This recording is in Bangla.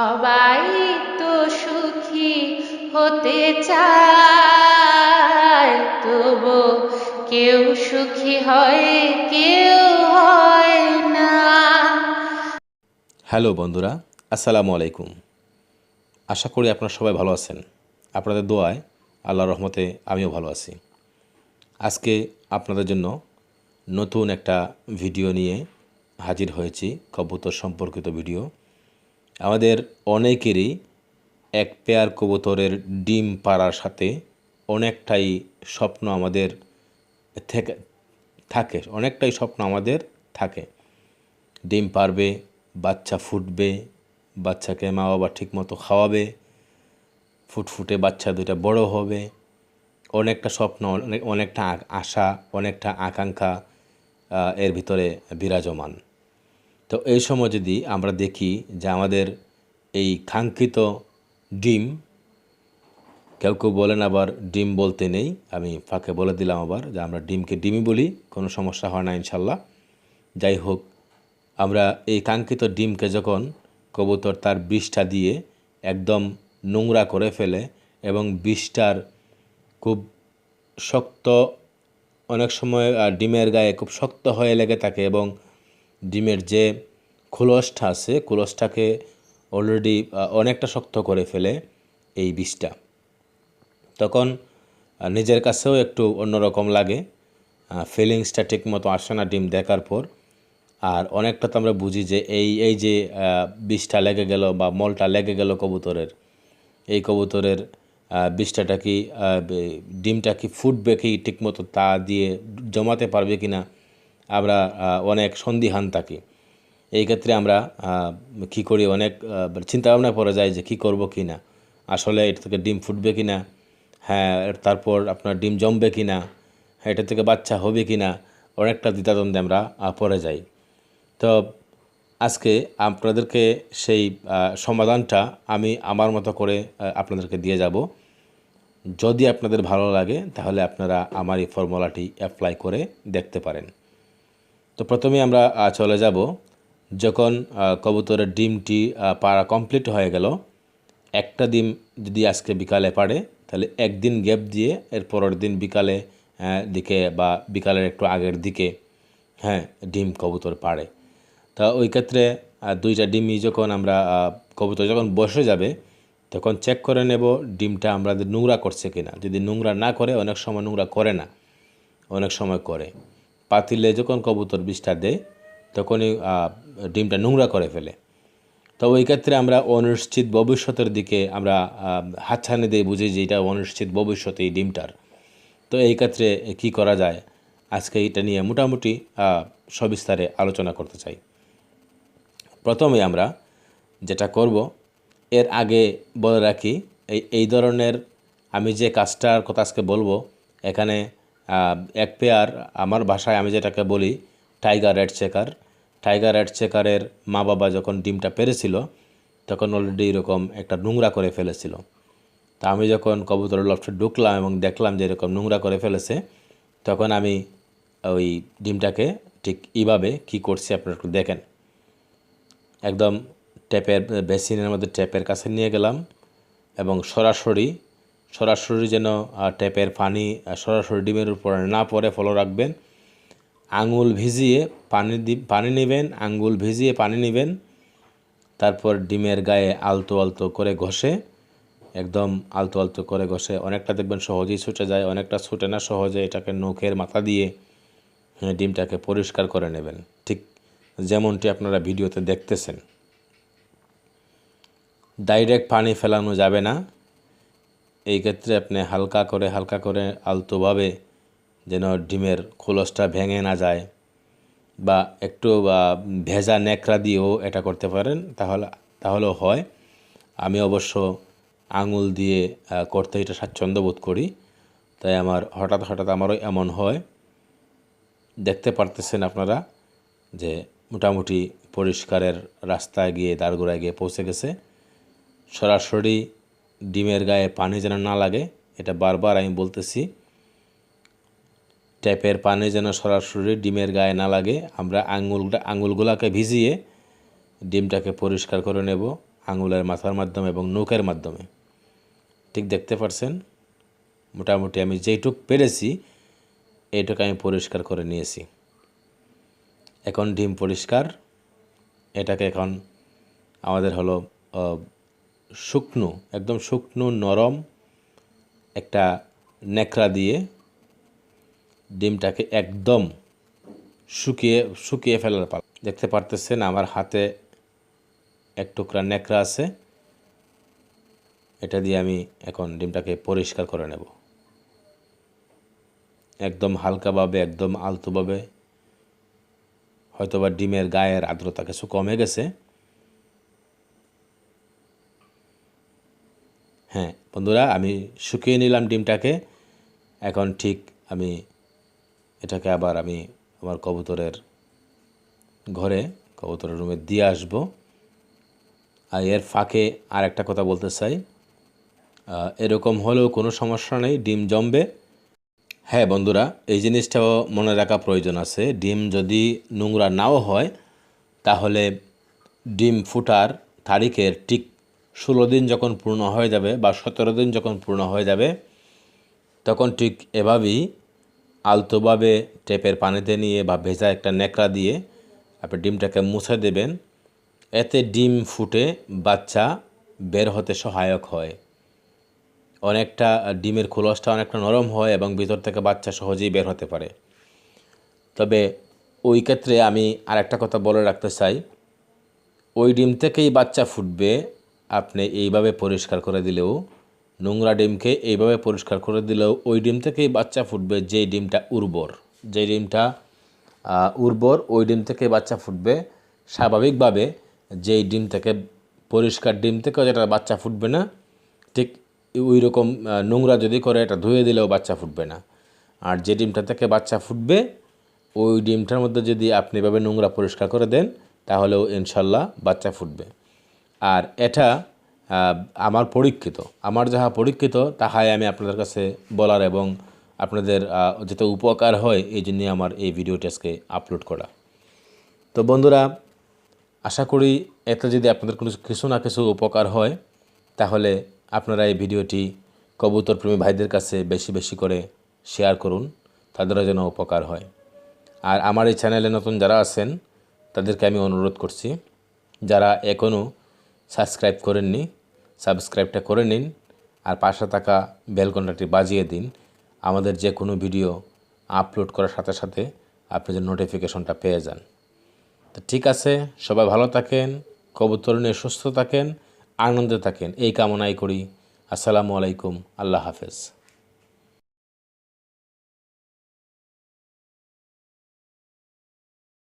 সবাই তো সুখী হতে চায়, তবু কেউ সুখী হয়, কেউ হয় না। হ্যালো বন্ধুরা, আসসালামু আলাইকুম। আশা করি আপনারা সবাই ভালো আছেন। আপনাদের দোয়ায় আল্লাহ রহমতে আমিও ভালো আছি। আজকে আপনাদের জন্য নতুন একটা ভিডিও নিয়ে হাজির হয়েছি, কবুতর সম্পর্কিত ভিডিও। আমাদের অনেকেরই এক পেয়ার কবুতরের ডিম পাড়ার সাথে অনেকটাই স্বপ্ন আমাদের থেকে, থাকে, অনেকটাই স্বপ্ন আমাদের থাকে। ডিম পারবে বাচ্চা ফুটবে, বাচ্চাকে মা বাবা ঠিকমতো খাওয়াবে, ফুটফুটে বাচ্চা দুইটা বড় হবে। অনেকটা স্বপ্ন, অনেক, অনেকটা আশা, অনেকটা আকাঙ্ক্ষা এর ভিতরে বিরাজমান। তো এই সময় যদি আমরা দেখি যে আমাদের এই কাঙ্ক্ষিত ডিম, কেউ কেউ বলেন আবার ডিম বলতে নেই, আমি ফাঁকে বলে দিলাম আবার যে আমরা ডিমকে ডিমই বলি, কোনো সমস্যা হয় না ইনশাল্লাহ। যাই হোক, আমরা এই কাঙ্ক্ষিত ডিমকে যখন কবুতর তার বিষটা দিয়ে একদম নোংরা করে ফেলে এবং বিষটার খুব শক্ত, অনেক সময় ডিমের গায়ে খুব শক্ত হয়ে লেগে থাকে এবং ডিমের যে খোলসটা আছে খোলসটাকে অলরেডি অনেকটা শক্ত করে ফেলে এই বিষটা। তখন নিজের কাছেও একটু অন্যরকম লাগে। ফিলিংসটা ঠিক মতো আসে না ডিম দেখার পর। আর অনেকটা তো আমরা বুঝি যে এই এই যে বিষটা লেগে গেল বা মলটা লেগে গেল কবুতরের, এই কবুতরের বিষটাটা কি ডিমটা কি ফুটবে কি ঠিকমতো তা দিয়ে জমাতে পারবে কি না আমরা অনেক সন্দিহান থাকি। এই ক্ষেত্রে আমরা কি করি? অনেক চিন্তা ভাবনা পড়ে যায় যে কি করব কি না। আসলে এটা থেকে ডিম ফুটবে কি না? হ্যাঁ তারপর আপনার ডিম জমবে কি না? হ্যাঁ এটা থেকে বাচ্চা হবে কি না? অনেকটা দ্বিধাদ্বন্দ্বে আমরা পড়ে যাই। তো আজকে আপনাদেরকে সেই সমাধানটা আমি আমার মতো করে আপনাদেরকে দিয়ে যাব। যদি আপনাদের ভালো লাগে, তাহলে আপনারা আমার এই ফর্মুলাটি অ্যাপ্লাই করে দেখতে পারেন। তো প্রথমে আমরা চলে যাব। যখন কবুতরের ডিমটি পাড়া কমপ্লিট হয়ে গেল, একটা ডিম যদি আজকে বিকালে পাড়ে, তাহলে একদিন গ্যাপ দিয়ে এর পরের দিন বিকালে দিকে বা বিকালের একটু আগের দিকে হ্যাঁ ডিম কবুতর পাড়ে। তা ওই ক্ষেত্রে দুইটা ডিমই যখন আমরা কবুতর যখন বসে যাবে, তখন চেক করে নেব ডিমটা আমাদের নোংরা করছে কিনা। যদি নোংরা না করে, অনেক সময় নোংরা করে না, অনেক সময় করে। পাতিলে যখন কবুতর বিষটা দেয়, তখনই ডিমটা নোংরা করে ফেলে। তো ওই ক্ষেত্রে আমরা অনিশ্চিত ভবিষ্যতের দিকে আমরা হাতছানি দিয়ে বুঝি যে এটা অনিশ্চিত ভবিষ্যৎ এই ডিমটার। তো এই ক্ষেত্রে কি করা যায়? আজকে এটা নিয়ে মোটামুটি সবিস্তারে আলোচনা করতে চাই। প্রথমে আমরা যেটা করব, এর আগে বলে রাখি, এই এই ধরনের আমি যে কাজটার কথা আজকে বলব, এখানে এক পেয়ার আমার ভাষায় আমি যেটাকে বলি tiger red checker tiger red চেকারের মা বাবা যখন ডিমটা পেরেছিল, তখন অলরেডি এরকম একটা নোংরা করে ফেলেছিল। তা আমি যখন কবুতরের লফটে ঢুকলাম এবং দেখলাম যে এরকম নোংরা করে ফেলেছে, তখন আমি ওই ডিমটাকে ঠিক এইভাবে কি করছি আপনারা একটু দেখেন। একদম ট্যাপের, বেসিনের মধ্যে ট্যাপের কাছে নিয়ে গেলাম এবং সরাসরি সরাসরি যেন ট্যাপের পানি সরাসরি ডিমের উপর না পড়ে ফলো রাখবেন। আঙুল ভিজিয়ে পানি দি পানি নেবেন আঙুল ভিজিয়ে পানি নেবেন। তারপর ডিমের গায়ে আলতো আলতো করে ঘষে একদম আলতো আলতো করে ঘষে। অনেকটা দেখবেন সহজেই ছুটে যায় অনেকটা ছুটে না সহজে এটাকে নখের মাথা দিয়ে হ্যাঁ, ডিমটাকে পরিষ্কার করে নেবেন। ঠিক যেমনটি আপনারা ভিডিওতে দেখতেছেন। ডাইরেক্ট পানি ফেলানো যাবে না। এই ক্ষেত্রে আপনি হালকা করে হালকা করে আলতোভাবে যেন ডিমের খোলসটা ভেঙে না যায় বা একটু ভেজা নেকড়া দিয়েও এটা করতে পারেন, তাহলে, তাহলেও হয়। আমি অবশ্য আঙুল দিয়ে করতে এটা স্বাচ্ছন্দ্য বোধ করি, তাই আমার হঠাৎ হঠাৎ আমারও এমন হয়। দেখতে পারতেছেন আপনারা যে মোটামুটি পরিষ্কারের রাস্তায় গিয়ে দাঁড়গোড়ায় গিয়ে পৌঁছে গেছে। সরাসরি ডিমের গায়ে পানি যেন না লাগে, এটা বারবার আমি বলতেছি। ট্যাপের পানি যেন সরাসরি ডিমের গায়ে না লাগে, আমরা আঙুলটা আঙুলগুলাকে ভিজিয়ে ডিমটাকে পরিষ্কার করে নেব আঙুলের মাথার মাধ্যমে এবং নৌকের মাধ্যমে। ঠিক দেখতে পারছেন? মোটামুটি আমি যেইটুক পেরেছি, এইটুকু আমি পরিষ্কার করে নিয়েছি। এখন ডিম পরিষ্কার, এটাকে এখন আমাদের হলো শুকনো, একদম শুকনো নরম একটা নেকড়া দিয়ে ডিমটাকে একদম শুকিয়ে শুকিয়ে ফেলার পালা। দেখতে পারতেছেন আমার হাতে এক টুকরা ন্যাকড়া আছে। এটা দিয়ে আমি এখন ডিমটাকে পরিষ্কার করে নেব। একদম হালকাভাবে, একদম আলতোভাবে। হয়তোবা ডিমের গায়ের আর্দ্রতা কিছু কমে গেছে। হ্যাঁ বন্ধুরা, আমি শুকিয়ে নিলাম ডিমটাকে। এখন ঠিক আমি এটাকে আবার আমি আমার কবুতরের ঘরে, কবুতরের রুমে দিয়ে আসব। আর এর ফাঁকে আর একটা কথা বলতে চাই। এরকম হলেও কোনো সমস্যা নেই, ডিম জমবে। হ্যাঁ বন্ধুরা, এই জিনিসটাও মনে রাখা প্রয়োজন আছে। ডিম যদি নোংরা নাও হয়, তাহলে ডিম ফুটার তারিখের ঠিক ষোলো দিন যখন পূর্ণ হয়ে যাবে বা সতেরো দিন যখন পূর্ণ হয়ে যাবে, তখন ঠিক এভাবেই আলতোভাবে টেপের পানিতে নিয়ে বা ভেজা একটা ন্যাকড়া দিয়ে আপনি ডিমটাকে মুছে দেবেন। এতে ডিম ফুটে বাচ্চা বের হতে সহায়ক হয়। অনেকটা ডিমের খোলসটা অনেকটা নরম হয় এবং ভিতর থেকে বাচ্চা সহজেই বের হতে পারে। তবে ওই ক্ষেত্রে আমি আরেকটা কথা বলে রাখতে চাই। ওই ডিম থেকেই বাচ্চা ফুটবে, আপনি এইভাবে পরিষ্কার করে দিলেও নোংরা ডিমকে এইভাবে পরিষ্কার করে দিলেও ওই ডিম থেকেই বাচ্চা ফুটবে যেই ডিমটা উর্বর। যেই ডিমটা উর্বর, ওই ডিম থেকে বাচ্চা ফুটবে। স্বাভাবিকভাবে যেই ডিম থেকে, পরিষ্কার ডিম থেকেও যেটা বাচ্চা ফুটবে না, ঠিক ওই রকম নোংরা যদি করে এটা ধুয়ে দিলেও বাচ্চা ফুটবে না। আর যে ডিমটা থেকে বাচ্চা ফুটবে, ওই ডিমটার মধ্যে যদি আপনি এভাবে নোংরা পরিষ্কার করে দেন, তাহলেও ইনশাল্লাহ বাচ্চা ফুটবে। আর এটা আমার পরীক্ষিত। আমার যাহা পরীক্ষিত, তাহাই আমি আপনাদের কাছে বলার এবং আপনাদের যাতে উপকার হয়, এই জন্যই আমার এই ভিডিওটি আজকে আপলোড করা। তো বন্ধুরা, আশা করি এতে যদি আপনাদের কোনো কিছু না কিছু উপকার হয়, তাহলে আপনারা এই ভিডিওটি কবুতর প্রেমী ভাইদের কাছে বেশি বেশি করে শেয়ার করুন, তাদেরও যেন উপকার হয়। আর আমার এই চ্যানেলে নতুন যারা আছেন, তাদেরকে আমি অনুরোধ করছি, যারা এখনও সাবস্ক্রাইব করেননি সাবস্ক্রাইবটা করে নিন আর পাশে থাকা বেলকনটাটি বাজিয়ে দিন। আমাদের যে কোনো ভিডিও আপলোড করার সাথে সাথে আপনি যে নোটিফিকেশনটা পেয়ে যান। তো ঠিক আছে, সবাই ভালো থাকেন, কবুতর নিয়ে সুস্থ থাকেন, আনন্দে থাকেন। এই কামনাই করি। আসসালামু আলাইকুম, আল্লাহ হাফেজ।